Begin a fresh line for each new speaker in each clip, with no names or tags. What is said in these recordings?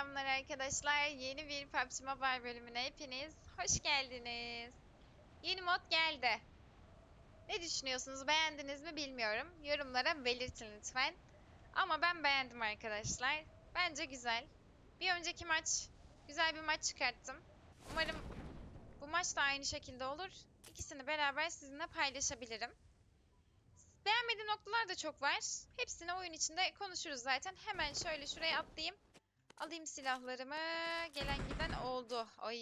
Selamlar arkadaşlar. Yeni bir PUBG Mobile bölümüne hepiniz hoş geldiniz. Yeni mod geldi. Ne düşünüyorsunuz? Beğendiniz mi bilmiyorum. Yorumlara belirtin lütfen. Ama ben beğendim arkadaşlar. Bence güzel. Bir önceki maç güzel bir maç çıkarttım. Umarım bu maç da aynı şekilde olur. İkisini beraber sizinle paylaşabilirim. Beğenmediğim noktalar da çok var. Hepsini oyun içinde konuşuruz zaten. Hemen şöyle şuraya atlayayım. Alayım silahlarımı. Gelen giden oldu. Ay.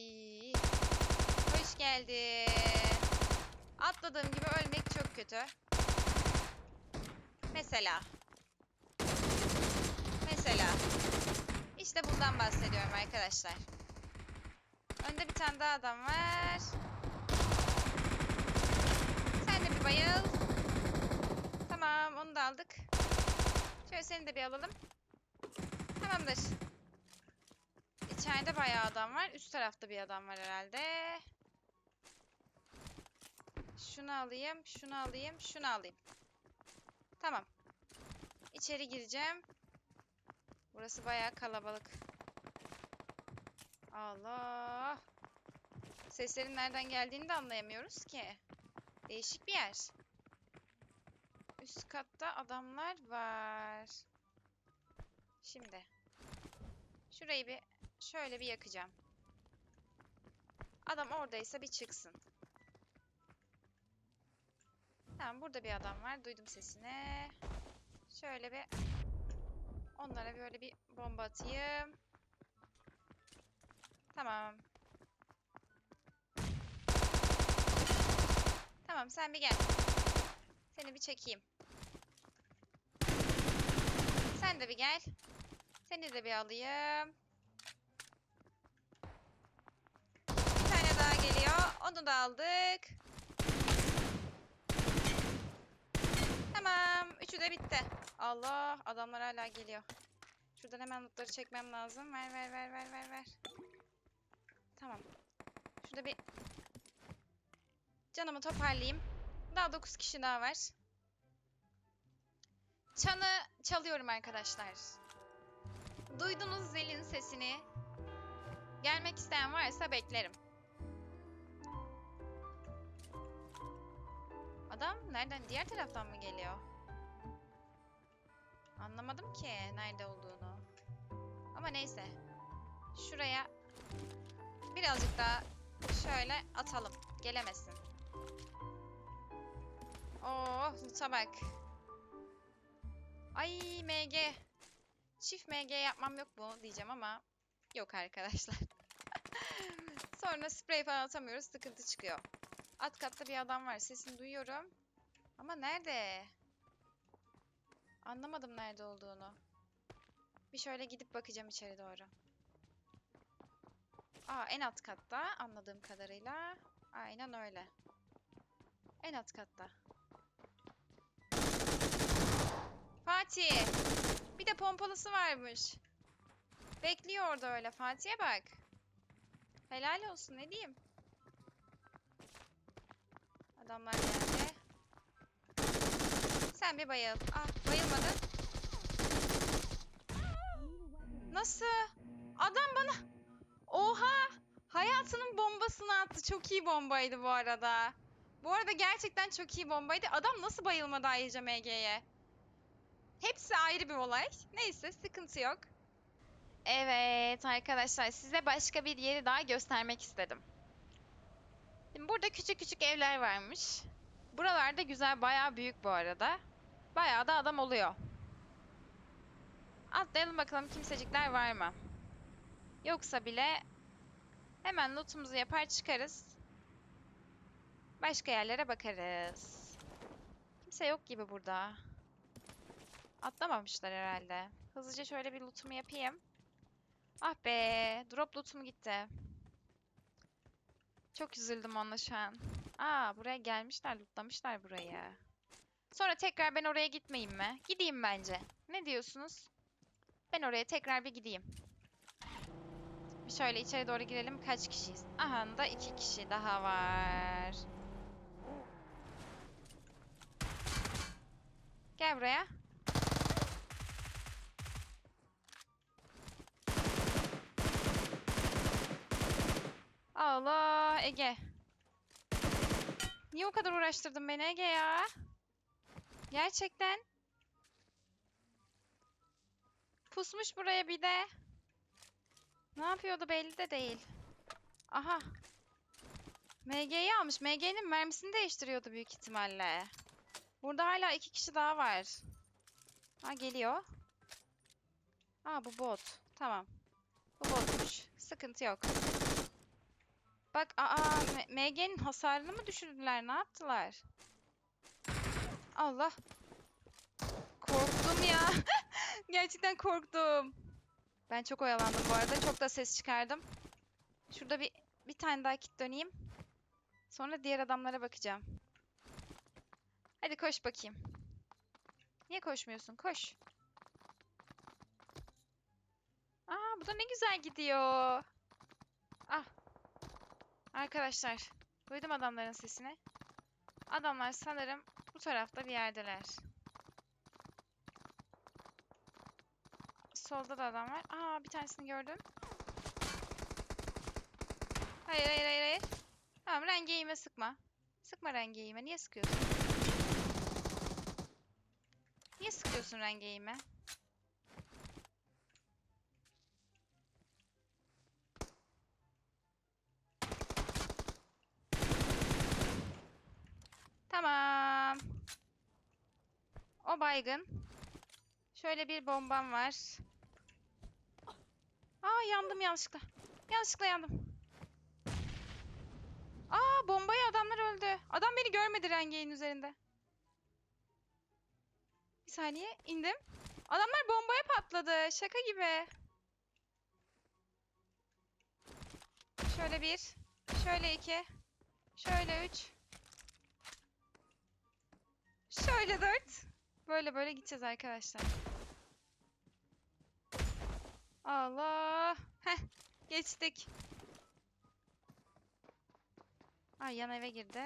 Hoş geldin. Atladığım gibi ölmek çok kötü. Mesela. Mesela. İşte bundan bahsediyorum arkadaşlar. Önde bir tane daha adam var. Sen de bir bayıl. Tamam onu da aldık. Şöyle seni de bir alalım. Tamamdır. İçeride bayağı adam var. Üst tarafta bir adam var herhalde. Şunu alayım, şunu alayım, şunu alayım. Tamam. İçeri gireceğim. Burası bayağı kalabalık. Allah. Seslerin nereden geldiğini de anlayamıyoruz ki. Değişik bir yer. Üst katta adamlar var. Şimdi. Şurayı bir şöyle bir yakacağım. Adam oradaysa bir çıksın. Tamam burada bir adam var. Duydum sesini. Şöyle bir onlara böyle bir bomba atayım. Tamam. Tamam sen bir gel. Seni bir çekeyim. Sen de bir gel. Seni de bir alayım. Bir tane daha geliyor. Onu da aldık. Tamam. Üçü de bitti. Allah. Adamlar hala geliyor. Şuradan hemen lootları çekmem lazım. Ver ver ver ver ver ver. Tamam. Şurada bir canımı toparlayayım. Daha 9 kişi daha var. Çanı çalıyorum arkadaşlar. Duydunuz zilin sesini. Gelmek isteyen varsa beklerim. Adam nereden? Diğer taraftan mı geliyor? Anlamadım ki nerede olduğunu. Ama neyse. Şuraya birazcık daha şöyle atalım. Gelemesin. Oh, loot'a bak. Ay MG. Çift MG yapmam yok mu diyeceğim ama yok arkadaşlar. Sonra sprey falan atamıyoruz. Sıkıntı çıkıyor. Alt katta bir adam var. Sesini duyuyorum. Ama nerede? Anlamadım nerede olduğunu. Bir şöyle gidip bakacağım içeri doğru. Aa en alt katta anladığım kadarıyla. Aynen öyle. En alt katta. Fatih. Bir de pompalısı varmış. Bekliyor orada öyle. Fatih'e bak. Helal olsun ne diyeyim. Adamlar geldi. Sen bir bayıl. Ah bayılmadın. Nasıl? Adam bana... Oha! Hayatının bombasını attı. Çok iyi bombaydı bu arada. Bu arada gerçekten çok iyi bombaydı. Adam nasıl bayılmadı ayrıca MG'ye? Hepsi ayrı bir olay. Neyse sıkıntı yok. Evet arkadaşlar size başka bir yeri daha göstermek istedim. Şimdi burada küçük küçük evler varmış. Buralarda güzel bayağı büyük bu arada. Bayağı da adam oluyor. Atlayalım bakalım kimsecikler var mı? Yoksa bile hemen lootumuzu yapar çıkarız. Başka yerlere bakarız. Kimse yok gibi burada. Atlamamışlar herhalde. Hızlıca şöyle bir lootumu yapayım. Ah be, drop lootum gitti. Çok üzüldüm onunla şu an. Aa, buraya gelmişler, lootlamışlar burayı. Sonra tekrar ben oraya gitmeyeyim mi? Gideyim bence. Ne diyorsunuz? Ben oraya tekrar bir gideyim. Bir şöyle içeri doğru girelim. Kaç kişiyiz? Aha da iki kişi daha var. Gel buraya. Allah Ege. Niye o kadar uğraştırdın beni Ege ya? Gerçekten. Pusmuş buraya bir de. Ne yapıyordu belli de değil. Aha. MG'yi almış. MG'nin mermisini değiştiriyordu büyük ihtimalle. Burada hala iki kişi daha var. Ha geliyor. Aa bu bot. Tamam. Bu botmuş. Sıkıntı yok. Bak aa MG'nin hasarını mı düşürdüler? Ne yaptılar? Allah. Korktum ya. Gerçekten korktum. Ben çok oyalandım bu arada. Çok da ses çıkardım. Şurada bir bir tane daha kit döneyim. Sonra diğer adamlara bakacağım. Hadi koş bakayım. Niye koşmuyorsun? Koş. Aa bu da ne güzel gidiyor. Ah. Arkadaşlar, duydum adamların sesini. Adamlar sanırım bu tarafta bir yerdeler. Solda da adam var. Aa bir tanesini gördüm. Hayır hayır hayır hayır. Tamam rengeğime sıkma. Sıkma rengeğime. Niye sıkıyorsun? Niye sıkıyorsun rengeğime? Tamam. O baygın. Şöyle bir bombam var. Aa yandım yanlışlıkla. Yanlışlıkla yandım. Aa bombaya adamlar öldü. Adam beni görmedi rengeyin üzerinde. Bir saniye indim. Adamlar bombaya patladı. Şaka gibi. Şöyle bir. Şöyle iki. Şöyle üç. Şöyle dört. Böyle böyle gideceğiz arkadaşlar. Allah. Heh. Geçtik. Ay yan eve girdi.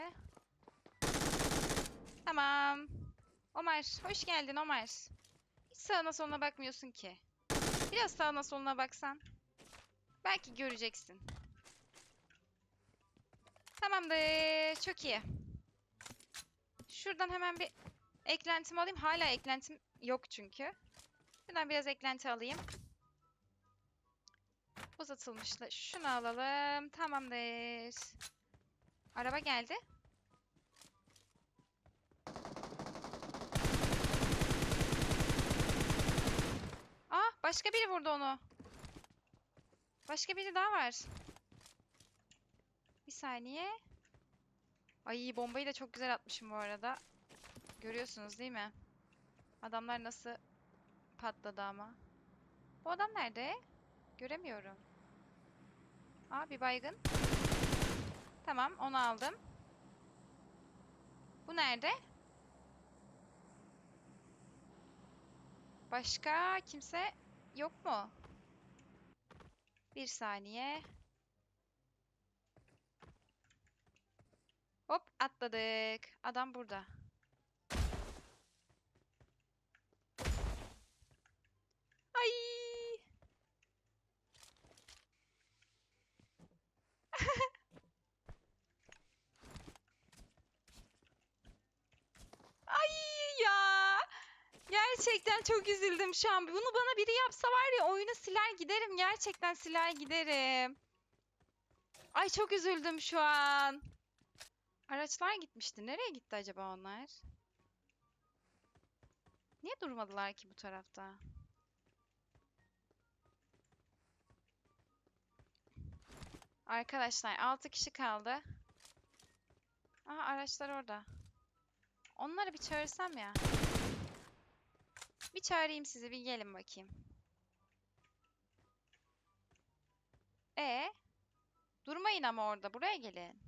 Tamam. Ömer, hoş geldin Ömer. Hiç sağına soluna bakmıyorsun ki. Biraz sağına soluna baksan. Belki göreceksin. Tamamdır. Çok iyi. Şuradan hemen bir eklentimi alayım. Hala eklentim yok çünkü. Şuradan biraz eklenti alayım. Uzatılmışla. Şunu alalım. Tamamdır. Araba geldi. Aa, başka biri vurdu onu. Başka biri daha var. Bir saniye. Ay bombayı da çok güzel atmışım bu arada. Görüyorsunuz değil mi? Adamlar nasıl patladı ama. Bu adam nerede? Göremiyorum. Aa bir baygın. Tamam onu aldım. Bu nerede? Başka kimse yok mu? Bir saniye. Hop atladık. Adam burada. Ay! Ay ya! Gerçekten çok üzüldüm şu an. Bunu bana biri yapsa var ya oyunu siler giderim. Gerçekten siler giderim. Ay çok üzüldüm şu an. Araçlar gitmişti. Nereye gitti acaba onlar? Niye durmadılar ki bu tarafta? Arkadaşlar 6 kişi kaldı. Aha araçlar orada. Onları bir çağırsam ya. Bir çağırayım sizi bir gelin bakayım. E Durmayın ama orada. Buraya gelin.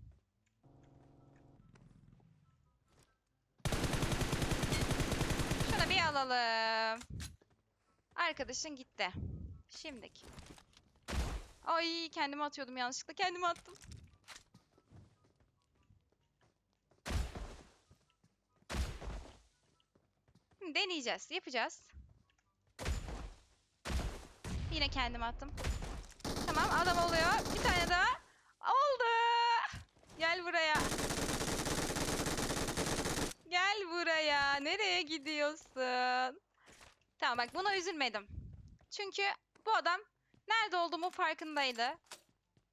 Şunu bir alalım. Arkadaşın gitti. Şimdiki. Ay kendimi atıyordum yanlışlıkla. Kendimi attım. Deneyeceğiz. Yapacağız. Yine kendimi attım. Tamam adam oluyor. Bir tane daha. Oldu. Gel buraya. Gel buraya. Nereye gidiyorsun? Tamam bak buna üzülmedim. Çünkü bu adam nerede olduğumu farkındaydı.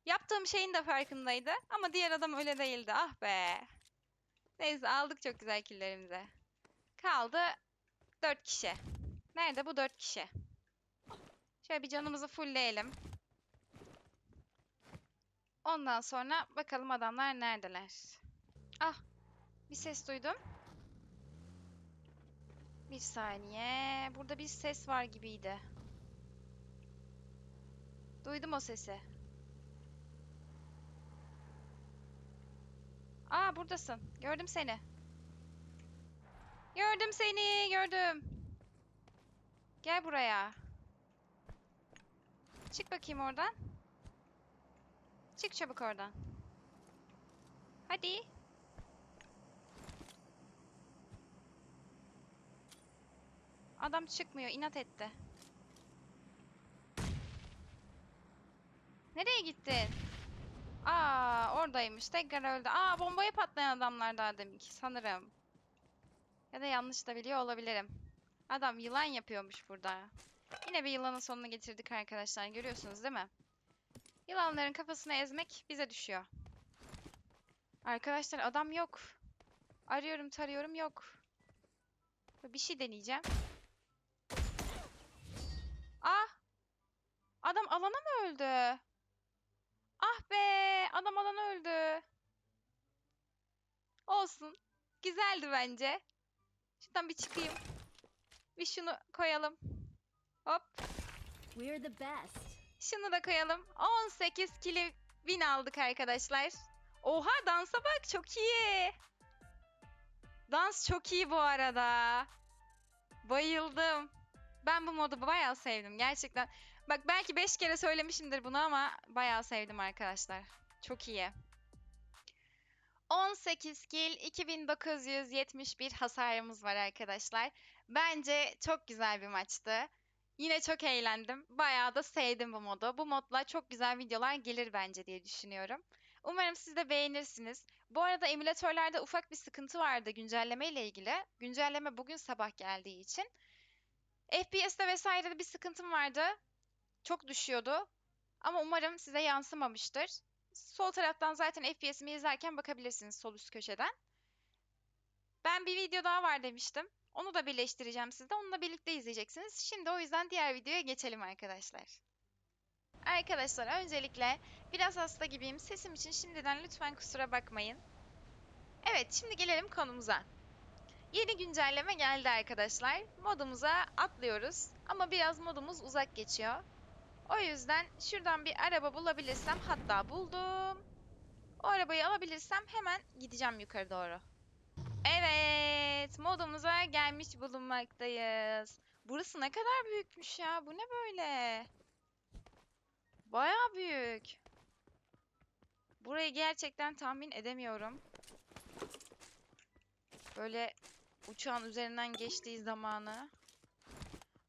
Yaptığım şeyin de farkındaydı. Ama diğer adam öyle değildi. Ah be. Neyse aldık çok güzel killerimizi. Kaldı 4 kişi. Nerede bu 4 kişi? Şöyle bir canımızı fullleyelim. Ondan sonra bakalım adamlar neredeler. Ah, bir ses duydum. Bir saniye. Burada bir ses var gibiydi. Duydum o sesi. Aa, buradasın. Gördüm seni. Gördüm seni, gördüm. Gel buraya. Çık bakayım oradan. Çık çabuk oradan. Hadi. Adam çıkmıyor, inat etti. Nereye gittin? Aa, oradaymış. Tekrar öldü. Aa, bombaya patlayan adamlar daha deminki sanırım. Ya da yanlış da biliyor olabilirim. Adam yılan yapıyormuş burada. Yine bir yılanın sonunu getirdik arkadaşlar. Görüyorsunuz değil mi? Yılanların kafasını ezmek bize düşüyor. Arkadaşlar adam yok. Arıyorum tarıyorum yok. Bir şey deneyeceğim. Ah! Adam alana mı öldü? Ah be! Adam alana öldü. Olsun. Güzeldi bence. Şuradan bir çıkayım. Bir şunu koyalım. Hop.
We're the best.
Şunu da koyalım. 18 kilo win aldık arkadaşlar. Oha dansa bak çok iyi. Dans çok iyi bu arada. Bayıldım. Ben bu modu bayağı sevdim gerçekten. Bak belki 5 kere söylemişimdir bunu ama bayağı sevdim arkadaşlar. Çok iyi. 18 kill 2971 hasarımız var arkadaşlar. Bence çok güzel bir maçtı. Yine çok eğlendim. Bayağı da sevdim bu modu. Bu modla çok güzel videolar gelir bence diye düşünüyorum. Umarım siz de beğenirsiniz. Bu arada emülatörlerde ufak bir sıkıntı vardı güncelleme ile ilgili. Güncelleme bugün sabah geldiği için. FPS'te vesairede bir sıkıntım vardı. Çok düşüyordu. Ama umarım size yansımamıştır. Sol taraftan zaten FPS'imi izlerken bakabilirsiniz sol üst köşeden. Ben bir video daha var demiştim. Onu da birleştireceğim sizde. Onunla birlikte izleyeceksiniz. Şimdi o yüzden diğer videoya geçelim arkadaşlar. Arkadaşlar öncelikle biraz hasta gibiyim. Sesim için şimdiden lütfen kusura bakmayın. Evet şimdi gelelim konumuza. Yeni güncelleme geldi arkadaşlar. Modumuza atlıyoruz. Ama biraz modumuz uzak geçiyor. O yüzden şuradan bir araba bulabilirsem hatta buldum. O arabayı alabilirsem hemen gideceğim yukarı doğru. Evet, modumuza gelmiş bulunmaktayız. Burası ne kadar büyükmüş ya. Bu ne böyle? Bayağı büyük. Burayı gerçekten tahmin edemiyorum. Böyle uçağın üzerinden geçtiği zamanı.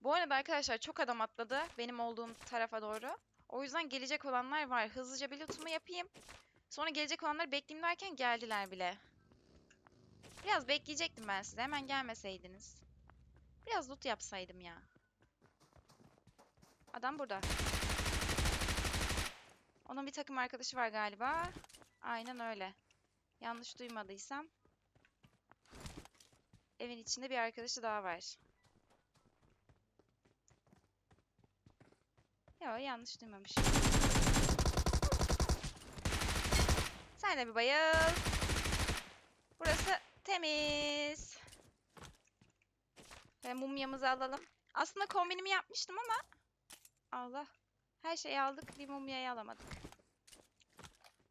Bu arada arkadaşlar çok adam atladı benim olduğum tarafa doğru. O yüzden gelecek olanlar var. Hızlıca bir lootumu yapayım. Sonra gelecek olanları bekleyeyim derken geldiler bile. Biraz bekleyecektim ben size. Hemen gelmeseydiniz. Biraz loot yapsaydım ya. Adam burada. Onun bir takım arkadaşı var galiba. Aynen öyle. Yanlış duymadıysam. Evin içinde bir arkadaşı daha var. Yo yanlış duymamışım. Sen de bir bayıl. Burası temiz. Ve mumyamızı alalım. Aslında kombinimi yapmıştım ama Allah. Her şeyi aldık. Bir mumyayı alamadık.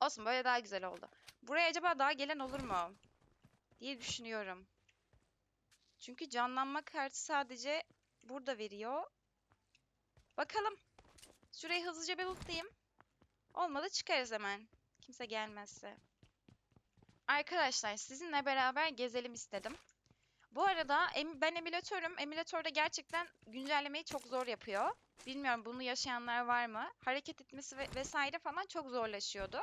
Olsun böyle daha güzel oldu. Buraya acaba daha gelen olur mu? Diye düşünüyorum. Çünkü canlanma kartı sadece burada veriyor. Bakalım. Şurayı hızlıca bir lootlayayım. Olmadı çıkarız hemen. Kimse gelmezse. Arkadaşlar sizinle beraber gezelim istedim. Bu arada ben emülatörüm. Emülatörde gerçekten güncellemeyi çok zor yapıyor. Bilmiyorum bunu yaşayanlar var mı? Hareket etmesi ve vesaire falan çok zorlaşıyordu.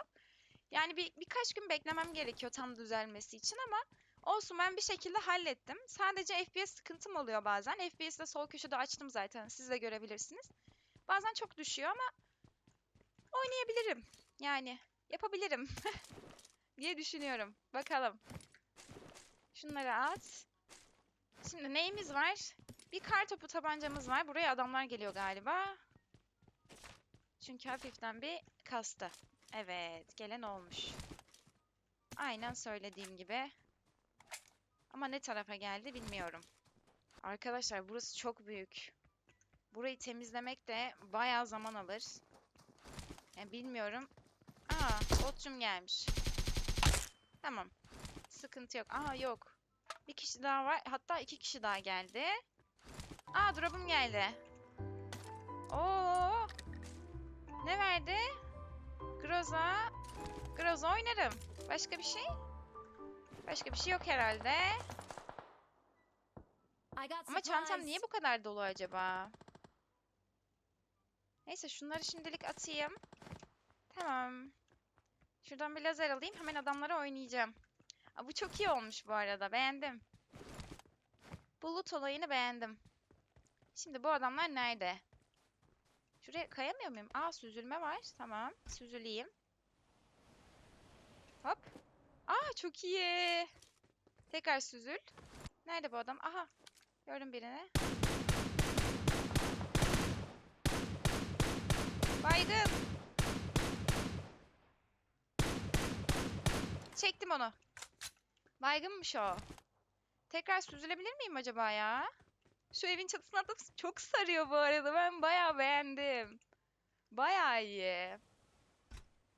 Yani bir birkaç gün beklemem gerekiyor tam düzelmesi için ama olsun ben bir şekilde hallettim. Sadece FPS sıkıntım oluyor bazen. FPS'i de sol köşede açtım zaten. Siz de görebilirsiniz. Bazen çok düşüyor ama oynayabilirim. Yani yapabilirim diye düşünüyorum. Bakalım. Şunları at. Şimdi neyimiz var? Bir kar topu tabancamız var. Buraya adamlar geliyor galiba. Çünkü hafiften bir kastı. Evet, gelen olmuş. Aynen söylediğim gibi. Ama ne tarafa geldi bilmiyorum. Arkadaşlar burası çok büyük. Burayı temizlemek de bayağı zaman alır. Yani bilmiyorum. Aa, botçum gelmiş. Tamam. Sıkıntı yok. Aa yok. Bir kişi daha var. Hatta iki kişi daha geldi. Aa drop'um geldi. Oo. Ne verdi? Groza. Groza oynarım. Başka bir şey? Başka bir şey yok herhalde. Ama çantam niye bu kadar dolu acaba? Neyse şunları şimdilik atayım. Tamam. Şuradan bir lazer alayım. Hemen adamlara oynayacağım. Aa, bu çok iyi olmuş bu arada. Beğendim. Bulut olayını beğendim. Şimdi bu adamlar nerede? Şuraya kayamıyor muyum? Aa süzülme var. Tamam. Süzüleyim. Hop. Aa çok iyi. Tekrar süzül. Nerede bu adam? Aha. Gördüm birini. Baygın. Çektim onu. Baygınmış o. Tekrar süzülebilir miyim acaba ya? Şu evin çatısına da çok sarıyor bu arada. Ben bayağı beğendim. Bayağı iyi.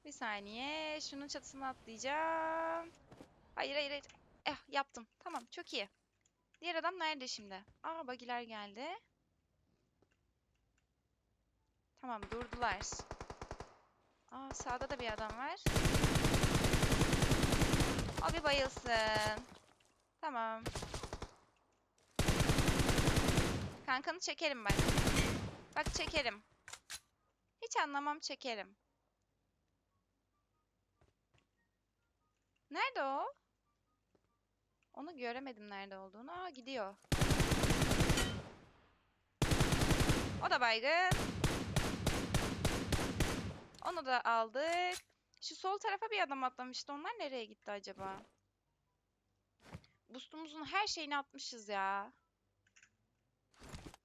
Bir saniye. Şunun çatısına atlayacağım. Hayır hayır hayır. Eh yaptım. Tamam çok iyi. Diğer adam nerede şimdi? Aa bagiler geldi. Tamam durdular. Aa sağda da bir adam var. O bir bayılsın. Tamam. Kankanı çekerim ben. Bak çekerim. Hiç anlamam çekerim. Nerede o? Onu göremedim nerede olduğunu. Aa gidiyor. O da baygın. Onu da aldık. Şu sol tarafa bir adam atlamıştı. Onlar nereye gitti acaba? Boostumuzun her şeyini atmışız ya.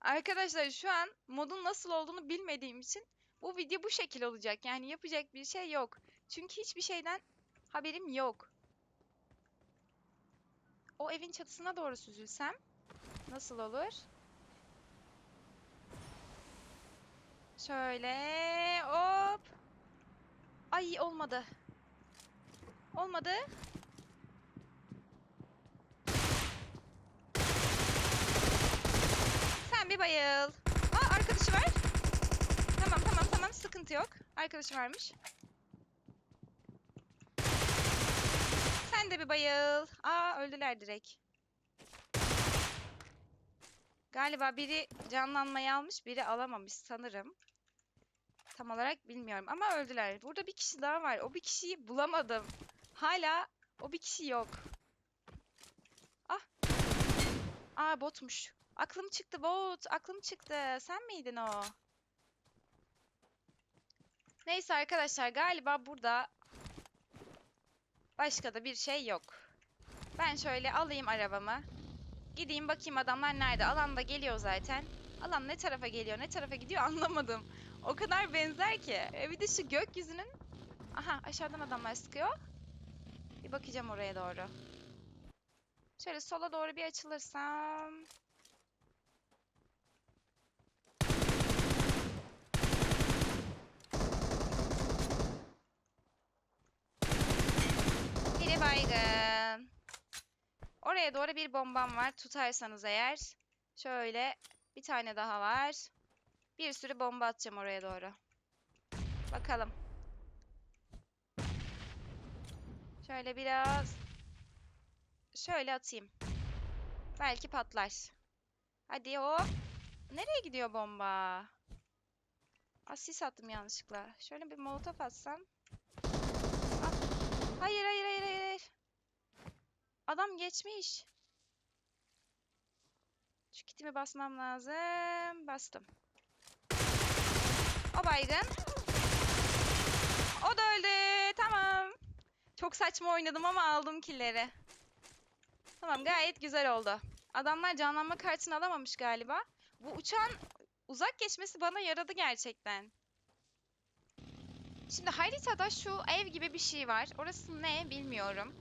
Arkadaşlar şu an modun nasıl olduğunu bilmediğim için bu video bu şekil olacak. Yani yapacak bir şey yok. Çünkü hiçbir şeyden haberim yok. O evin çatısına doğru süzülsem nasıl olur? Şöyle hop. Ay olmadı. Olmadı. Sen bir bayıl. Aa arkadaşı var. Tamam tamam tamam sıkıntı yok. Arkadaşı varmış. Sen de bir bayıl. Aa öldüler direkt. Galiba biri canlanmayı almış, biri alamamış sanırım. Tam olarak bilmiyorum ama öldüler. Burada bir kişi daha var. O bir kişiyi bulamadım. Hala o bir kişi yok. Ah. Aa botmuş. Aklım çıktı bot. Aklım çıktı. Sen miydin o? Neyse arkadaşlar galiba burada başka da bir şey yok. Ben şöyle alayım arabamı. Gideyim bakayım adamlar nerede. Alan da geliyor zaten. Alan ne tarafa geliyor, ne tarafa gidiyor anlamadım. O kadar benzer ki. E bir de şu gökyüzünün... Aha aşağıdan adamlar sıkıyor. Bir bakacağım oraya doğru. Şöyle sola doğru bir açılırsam... Biri baygın. Oraya doğru bir bombam var. Tutarsanız eğer. Şöyle bir tane daha var. Bir sürü bomba atacağım oraya doğru. Bakalım. Şöyle biraz. Şöyle atayım. Belki patlar. Hadi hop. Nereye gidiyor bomba? Aa, sis attım yanlışlıkla. Şöyle bir molotof atsam. Ah. Hayır hayır hayır. hayır. Adam geçmiş. Şu kitimi basmam lazım. Bastım. O baygın. O da öldü. Tamam. Çok saçma oynadım ama aldım killeri. Tamam gayet güzel oldu. Adamlar canlanma kartını alamamış galiba. Bu uçağın uzak geçmesi bana yaradı gerçekten. Şimdi haritada şu ev gibi bir şey var. Orası ne bilmiyorum.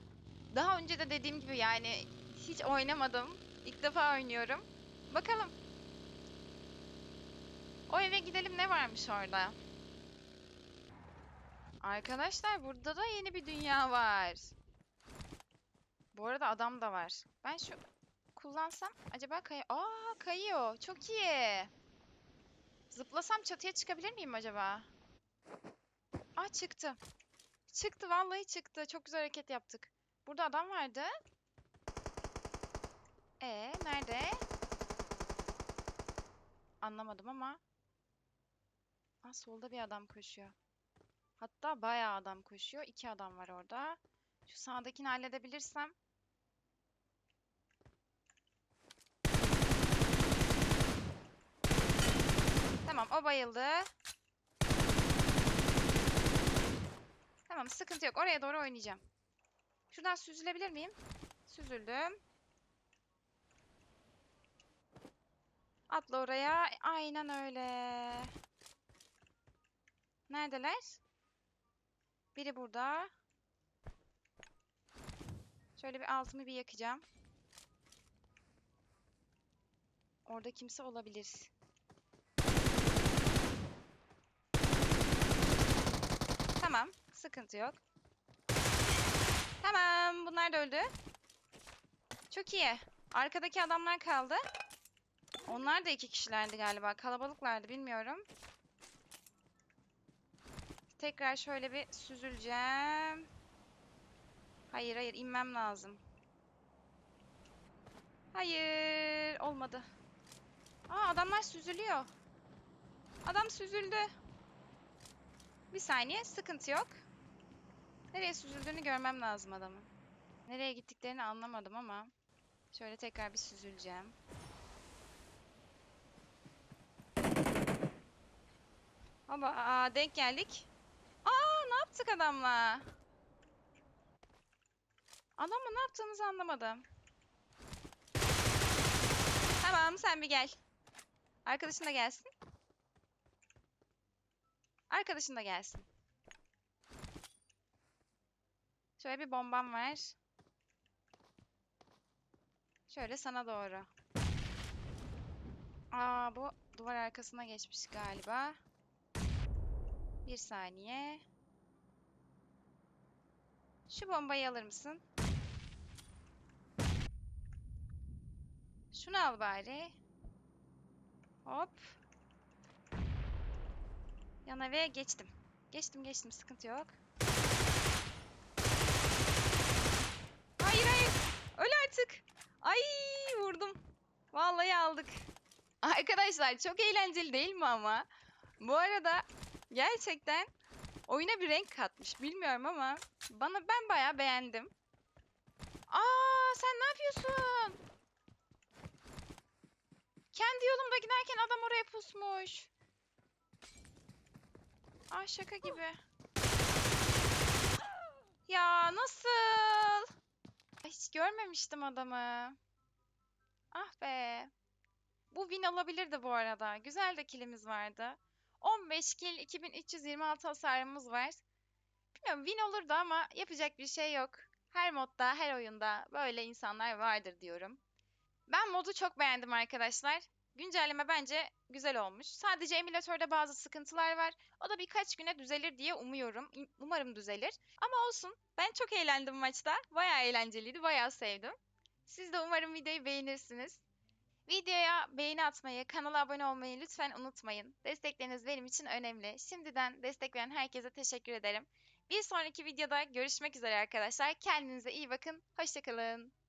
Daha önce de dediğim gibi yani hiç oynamadım. İlk defa oynuyorum. Bakalım. O eve gidelim ne varmış orada? Arkadaşlar burada da yeni bir dünya var. Bu arada adam da var. Ben şu kullansam acaba kay Aa kayıyor. Çok iyi. Zıplasam çatıya çıkabilir miyim acaba? Aa çıktı. Çıktı vallahi çıktı. Çok güzel hareket yaptık. Burada adam vardı. E nerede? Anlamadım ama. Aa solda bir adam koşuyor. Hatta bayağı adam koşuyor. İki adam var orada. Şu sağdakini halledebilirsem. Tamam o bayıldı. Tamam sıkıntı yok. Oraya doğru oynayacağım. Şuradan süzülebilir miyim? Süzüldüm. Atla oraya. Aynen öyle. Neredeler? Biri burada. Şöyle bir altımı bir yakacağım. Orada kimse olabilir. Tamam, sıkıntı yok. Tamam, bunlar da öldü. Çok iyi. Arkadaki adamlar kaldı. Onlar da iki kişilerdi galiba. Kalabalıklardı, bilmiyorum. Tekrar şöyle bir süzüleceğim. Hayır, hayır, inmem lazım. Hayır, olmadı. Aa, adamlar süzülüyor. Adam süzüldü. Bir saniye, sıkıntı yok. Nereye süzüldüğünü görmem lazım adamın. Nereye gittiklerini anlamadım ama. Şöyle tekrar bir süzüleceğim. Ama aa, denk geldik. Aa, ne yaptık adamla? Adamla ne yaptığımızı anlamadım. Tamam, sen bir gel. Arkadaşın da gelsin. Arkadaşın da gelsin. Şöyle bir bombam var. Şöyle sana doğru. Aa bu duvar arkasına geçmiş galiba. Bir saniye. Şu bombayı alır mısın? Şunu al bari. Hop. Yan eve geçtim. Geçtim geçtim sıkıntı yok. Hayır hayır. Öl artık. Ay vurdum. Vallahi aldık. Arkadaşlar çok eğlenceli değil mi ama? Bu arada gerçekten oyuna bir renk katmış. Bilmiyorum ama bana ben bayağı beğendim. Aa sen ne yapıyorsun? Kendi yolumda giderken adam oraya pusmuş. Aa şaka gibi. Ya nasıl? Hiç görmemiştim adamı. Ah be. Bu win olabilirdi bu arada. Güzel de killimiz vardı. 15 kill, 2326 hasarımız var. Bilmiyorum win olurdu ama yapacak bir şey yok. Her modda, her oyunda böyle insanlar vardır diyorum. Ben modu çok beğendim arkadaşlar. Güncelleme bence güzel olmuş. Sadece emülatörde bazı sıkıntılar var. O da birkaç güne düzelir diye umuyorum. Umarım düzelir. Ama olsun. Ben çok eğlendim maçta. Bayağı eğlenceliydi. Bayağı sevdim. Siz de umarım videoyu beğenirsiniz. Videoya beğeni atmayı, kanala abone olmayı lütfen unutmayın. Destekleriniz benim için önemli. Şimdiden destek veren herkese teşekkür ederim. Bir sonraki videoda görüşmek üzere arkadaşlar. Kendinize iyi bakın. Hoşçakalın.